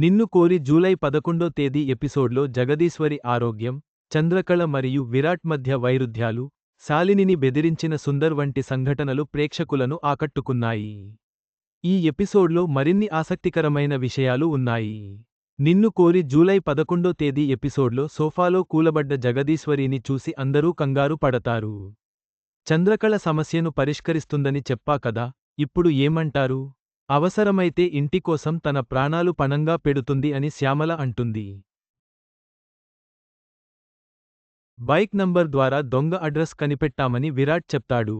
నిన్ను కోరి జూలై పదకొండో తేదీ ఎపిసోడ్లో జగదీశ్వరి ఆరోగ్యం చంద్రకళ మరియు విరాట్ మధ్య వైరుధ్యాలు శాలినిని బెదిరించిన సుందర్ వంటి సంఘటనలు ప్రేక్షకులను ఆకట్టుకున్నాయి. ఈ ఎపిసోడ్లో మరిన్ని ఆసక్తికరమైన విషయాలు ఉన్నాయి. నిన్ను కోరి జూలై పదకొండో తేదీ ఎపిసోడ్లో సోఫాలో కూలబడ్డ జగదీశ్వరిని చూసి అందరూ కంగారు పడతారు. చంద్రకళ సమస్యను పరిష్కరిస్తుందని చెప్పా కదా ఇప్పుడు ఏమంటారు? అవసరమైతే ఇంటి కోసం తన ప్రాణాలు పణంగా పెడుతుంది అని శ్యామల అంటుంది. బైక్ నంబర్ ద్వారా దొంగ అడ్రస్ కనిపెట్టామని విరాట్ చెప్తాడు.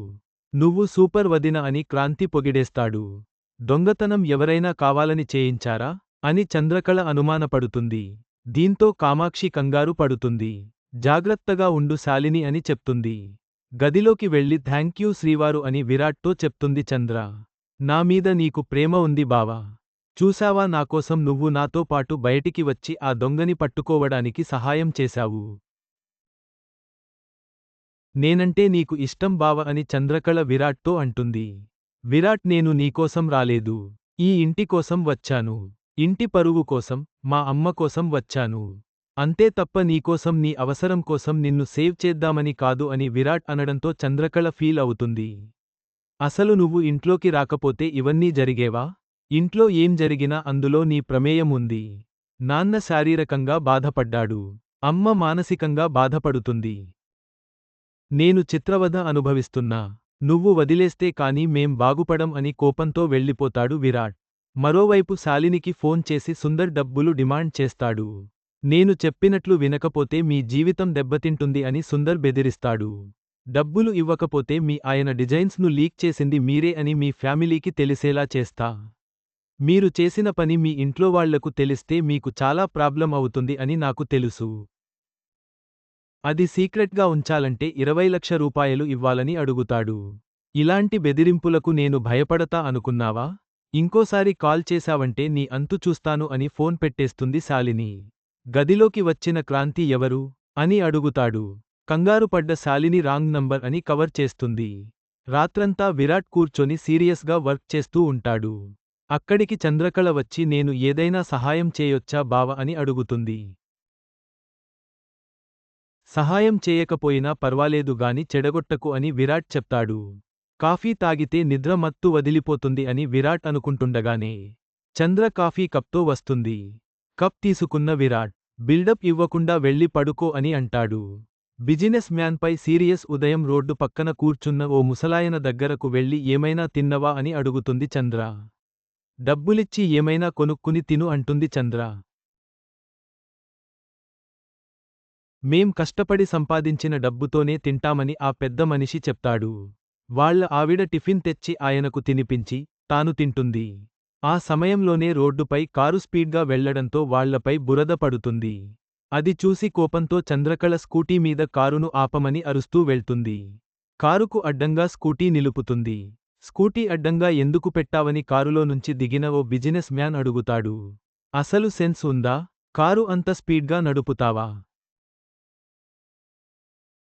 నువ్వు సూపర్ వదిన అని క్రాంతి పొగిడేస్తాడు. దొంగతనం ఎవరైనా కావాలని చేయించారా? అని చంద్రకళ అనుమానపడుతుంది. దీంతో కామాక్షి కంగారు పడుతుంది. జాగ్రత్తగా ఉండు శాలిని అని చెప్తుంది. గదిలోకి వెళ్ళి థ్యాంక్యూ శ్రీవారు అని విరాట్తో చెప్తుంది చంద్ర. నా మీద నీకు ప్రేమ ఉంది బావా. చూశావా నాకోసం నువ్వు నాతో పాటు బయటికి వచ్చి ఆ దొంగని పట్టుకోవడానికి సహాయం చేశావు. నేనంటే నీకు ఇష్టం బావ అని చంద్రకళ విరాట్తో అంటుంది. విరాట్ నేను నీకోసం రాలేదు. ఈ ఇంటి కోసం వచ్చాను. ఇంటి పరువు కోసం మా అమ్మ కోసం వచ్చాను. అంతే తప్ప నీకోసం నీ అవసరం కోసం నిన్ను సేవ్ చేద్దామని కాదు అని విరాట్ అనడంతో చంద్రకళ ఫీల్ అవుతుంది. అసలు నువ్వు ఇంట్లోకి రాకపోతే ఇవన్నీ జరిగేవా? ఇంట్లో ఏం జరిగినా అందులో నీ ప్రమేయం ఉంది. నాన్న శారీరకంగా బాధపడ్డాడు. అమ్మ మానసికంగా బాధపడుతుంది. నేను చిత్రవధ అనుభవిస్తున్నా. నువ్వు వదిలేస్తే కాని మేం బాగుపడం అని కోపంతో వెళ్ళిపోతాడు విరాట్. మరోవైపు శాలినికి ఫోన్ చేసి సుందర్ డబ్బులు డిమాండ్ చేస్తాడు. నేను చెప్పినట్లు వినకపోతే మీ జీవితం దెబ్బతింటుంది అని సుందర్ బెదిరిస్తాడు. డబ్బులు ఇవ్వకపోతే మీ ఆయన డిజైన్స్ను లీక్ చేసింది మీరే అని మీ ఫ్యామిలీకి తెలిసేలా చేస్తా. మీరు చేసిన పని మీ ఇంట్లో వాళ్ళకు తెలిస్తే మీకు చాలా ప్రాబ్లం అవుతుంది అని నాకు తెలుసు. అది సీక్రెట్గా ఉంచాలంటే ఇరవై లక్ష రూపాయలు ఇవ్వాలని అడుగుతాడు. ఇలాంటి బెదిరింపులకు నేను భయపడతా అనుకున్నావా? ఇంకోసారి కాల్ చేశావంటే నీ అంతు చూస్తాను అని ఫోన్ పెట్టేస్తుంది శాలిని. గదిలోకి వచ్చిన క్రాంతి ఎవరు? అని అడుగుతాడు. కంగారుపడ్డ శాలిని రాంగ్ నంబర్ అని కవర్ చేస్తుంది. రాత్రంతా విరాట్ కూర్చొని సీరియస్గా వర్క్ చేస్తూ ఉంటాడు. అక్కడికి చంద్రకళ వచ్చి నేను ఏదైనా సహాయం చేయొచ్చా బావ అని అడుగుతుంది. సహాయం చేయకపోయినా పర్వాలేదు గాని చెడగొట్టకు అని విరాట్ చెప్తాడు. కాఫీ తాగితే నిద్ర మత్తు వదిలిపోతుంది అని విరాట్ అనుకుంటుండగానే చంద్ర కాఫీ కప్తో వస్తుంది. కప్ తీసుకున్న విరాట్ బిల్డప్ ఇవ్వకుండా వెళ్ళి పడుకో అని అంటాడు. బిజినెస్ మ్యాన్పై సీరియస్ ఉదయం రోడ్డు పక్కన కూర్చున్న ఓ ముసలాయన దగ్గరకు వెళ్ళి ఏమైనా తిన్నవా? అని అడుగుతుంది చంద్ర. డబ్బులిచ్చి ఏమైనా కొనుక్కుని తిను అంటుంది చంద్ర. మేం కష్టపడి సంపాదించిన డబ్బుతోనే తింటామని ఆ పెద్ద మనిషి చెప్తాడు. వాళ్ళ ఆవిడ టిఫిన్ తెచ్చి ఆయనకు తినిపించి తాను తింటుంది. ఆ సమయంలోనే రోడ్డుపై కారు స్పీడ్గా వెళ్ళడంతో వాళ్ళపై బురద పడుతుంది. అది చూసి కోపంతో చంద్రకళ స్కూటీ మీద కారును ఆపమని అరుస్తూ వెళ్తుంది. కారుకు అడ్డంగా స్కూటీ నిలుపుతుంది. స్కూటీ అడ్డంగా ఎందుకు పెట్టావని కారులో నుంచి దిగిన ఓ బిజినెస్ మ్యాన్ అడుగుతాడు. అసలు సెన్స్ ఉందా? కారు అంత స్పీడ్గా నడుపుతావా?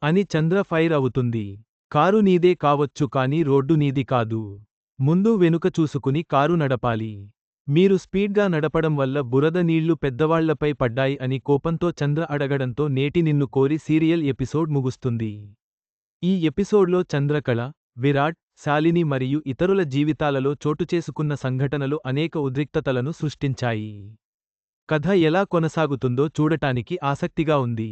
అని చంద్ర ఫైర్ అవుతుంది. కారు నీదే కావచ్చు కాని రోడ్డు నీది కాదు. ముందు వెనుక చూసుకుని కారు నడపాలి. మీరు స్పీడ్గా నడపడం వల్ల బురద నీళ్ళు పెద్దవాళ్ళపై పడ్డాయి అని కోపంతో చంద్ర అడగడంతో నేటి నిన్ను కోరి సీరియల్ ఎపిసోడ్ ముగుస్తుంది. ఈ ఎపిసోడ్లో చంద్రకళ విరాట్ శాలిని మరియు ఇతరుల జీవితాలలో చోటుచేసుకున్న సంఘటనలు అనేక ఉద్రిక్తతలను సృష్టించాయి. కథ ఎలా కొనసాగుతుందో చూడటానికి ఆసక్తిగా ఉంది.